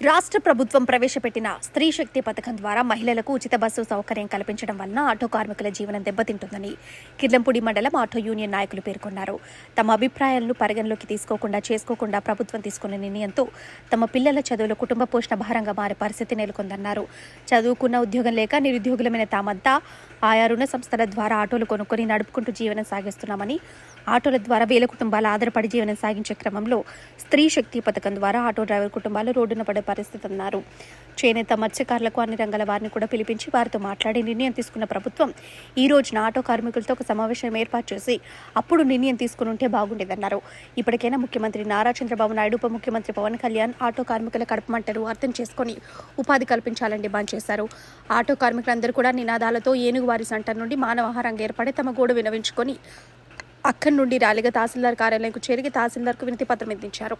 రాష్ట్ర ప్రభుత్వం ప్రవేశపెట్టిన స్త్రీ శక్తి పథకం ద్వారా మహిళలకు ఉచిత బస్సు సౌకర్యం కల్పించడం వలన ఆటో కార్మికుల జీవనం దెబ్బతింటుందని కిర్లంపూడి మండలం ఆటో యూనియన్ నాయకులు పేర్కొన్నారు. తమ అభిప్రాయాలను పరిగణలోకి తీసుకోకుండా చేసుకోకుండా ప్రభుత్వం తీసుకున్న నిర్ణయంతో తమ పిల్లల చదువుల కుటుంబ పోషణ భారంగా మారే పరిస్థితి నెలకొందన్నారు. చదువుకున్న ఉద్యోగం లేక నిరుద్యోగులమైన తామంతా ఆయా రుణ సంస్థల ద్వారా ఆటోలు కొనుక్కొని నడుపుకుంటూ జీవనం సాగిస్తున్నామని ఆటోల ద్వారా వేల కుటుంబాలు ఆధారపడి జీవనం సాగించే క్రమంలో స్త్రీ శక్తి పథకం ద్వారా ఆటో డ్రైవర్ కుటుంబాలు రోడ్డున పడే పరిస్థితి అన్నారు. చేనేత మత్స్యకారులకు అన్ని రంగాల వారిని కూడా పిలిపించి వారితో మాట్లాడి నిర్ణయం తీసుకున్న ప్రభుత్వం ఈ రోజున ఆటో కార్మికులతో ఒక సమావేశం ఏర్పాటు చేసి అప్పుడు నిర్ణయం తీసుకుని ఉంటే బాగుండేదన్నారు. ఇప్పటికైనా ముఖ్యమంత్రి నారా చంద్రబాబు నాయుడు ఉప ముఖ్యమంత్రి పవన్ కళ్యాణ్ ఆటో కార్మికుల కడపమంటారు మంటలు అర్థం చేసుకుని ఉపాధి కల్పించాలని డిమాండ్ చేశారు. ఆటో కార్మికులందరూ కూడా నినాదాలతో ఏనుగువారి సెంటర్ నుండి మానవహారంగా ఏర్పడి తమ గోడు వినవించుకొని అక్కడి నుండి ర్యాలీగా తహసీల్దార్ కార్యాలయంకు చేరికి తహసీల్దార్కు వినతి పత్రం అందించారు.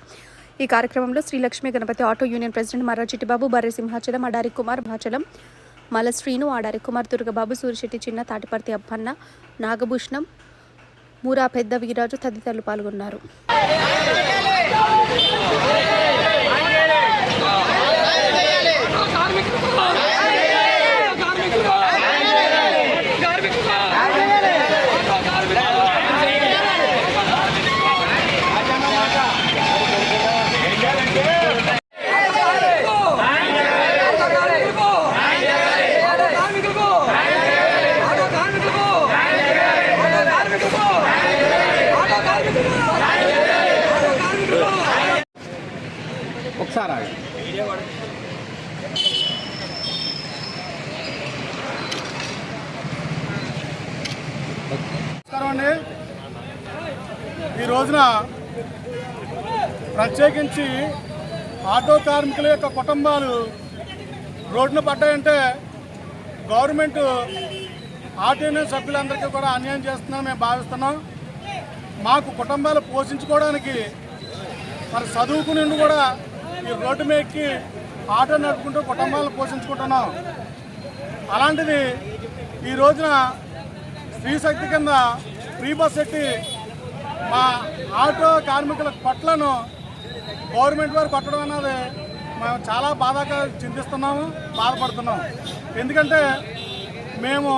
ఈ కార్యక్రమంలో Srilakshmi Ganapati auto union president Marra Chittibabu Barre Simhachalam Adari Kumar మహాచలం మల శ్రీను ఆడారి కుమార్ దుర్గబాబు సూరిశెట్టి చిన్న తాటిపర్తి అప్పన్న నాగభూషణం మూరా పెద్ద వీరాజు తదితరులు పాల్గొన్నారు. ఒకసారి ఆగండి. నమస్కారం అండి ఈ రోజున ప్రత్యేకించి ఆటో కార్మికుల యొక్క కుటుంబాలు రోడ్డున పడ్డాయంటే గవర్నమెంట్ ఆర్టీఎన్ఏ సభ్యులందరికీ కూడా అన్యాయం చేస్తుందని మేము భావిస్తున్నాం మాకు కుటుంబాలు పోషించుకోవడానికి మరి చదువుకుని కూడా ఈ రోడ్డు మీద ఎక్కి ఆటో నడుపుకుంటూ కుటుంబాలను పోషించుకుంటున్నాం. అలాంటిది ఈ రోజున స్త్రీ శక్తి కింద ఫ్రీ బస్ ఎట్టి మా ఆటో కార్మికుల పట్లను గవర్నమెంట్ వారు కొట్టడం అన్నది మేము చాలా బాధాగా చింతిస్తున్నాము బాధపడుతున్నాము. ఎందుకంటే మేము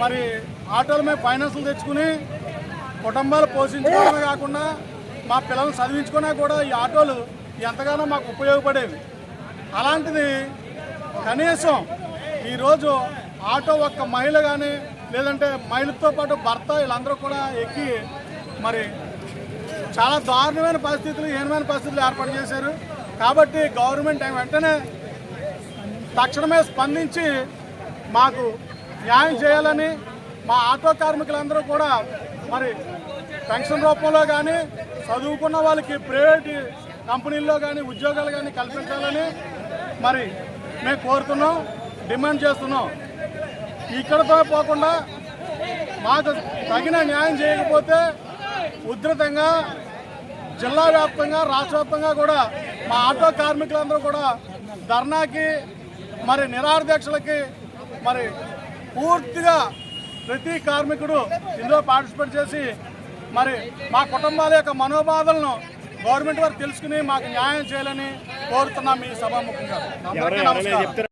మరి ఆటోల మీద ఫైనాన్సులు తెచ్చుకుని కుటుంబాలు పోషించుకోవడమే కాకుండా మా పిల్లల్ని చదివించుకున్నా కూడా ఈ ఆటోలు ఎంతగానో మాకు ఉపయోగపడేవి. అలాంటిది కనీసం ఈరోజు ఆటో ఒక్క మహిళ కానీ లేదంటే మహిళతో పాటు భర్త వీళ్ళందరూ కూడా ఎక్కి మరి చాలా దారుణమైన పరిస్థితులు హీనమైన పరిస్థితులు ఏర్పాటు చేశారు. కాబట్టి గవర్నమెంట్ వెంటనే తక్షణమే స్పందించి మాకు న్యాయం చేయాలని మా ఆటో కార్మికులందరూ కూడా మరి పెన్షన్ రూపంలో కానీ చదువుకున్న వాళ్ళకి ప్రైవేట్ కంపెనీల్లో కానీ ఉద్యోగాలు కానీ కల్పించాలని మరి మేము కోరుతున్నాం డిమాండ్ చేస్తున్నాం. ఇక్కడతో పోకుండా మాకు తగిన న్యాయం చేయకపోతే ఉధృతంగా జిల్లా వ్యాప్తంగా రాష్ట్ర వ్యాప్తంగా కూడా మా ఆటో కార్మికులందరూ కూడా ధర్నాకి మరి నిరాధ్యక్షులకి మరి పూర్తిగా ప్రతి కార్మికుడు ఇందులో పార్టిసిపేట్ చేసి మరి మా కుటుంబాల యొక్క మనోబాధలను గవర్నమెంట్ వారు తెలుసుకుని మాకు న్యాయం చేయాలని కోరుతున్నాం ఈ సభాముఖంగా.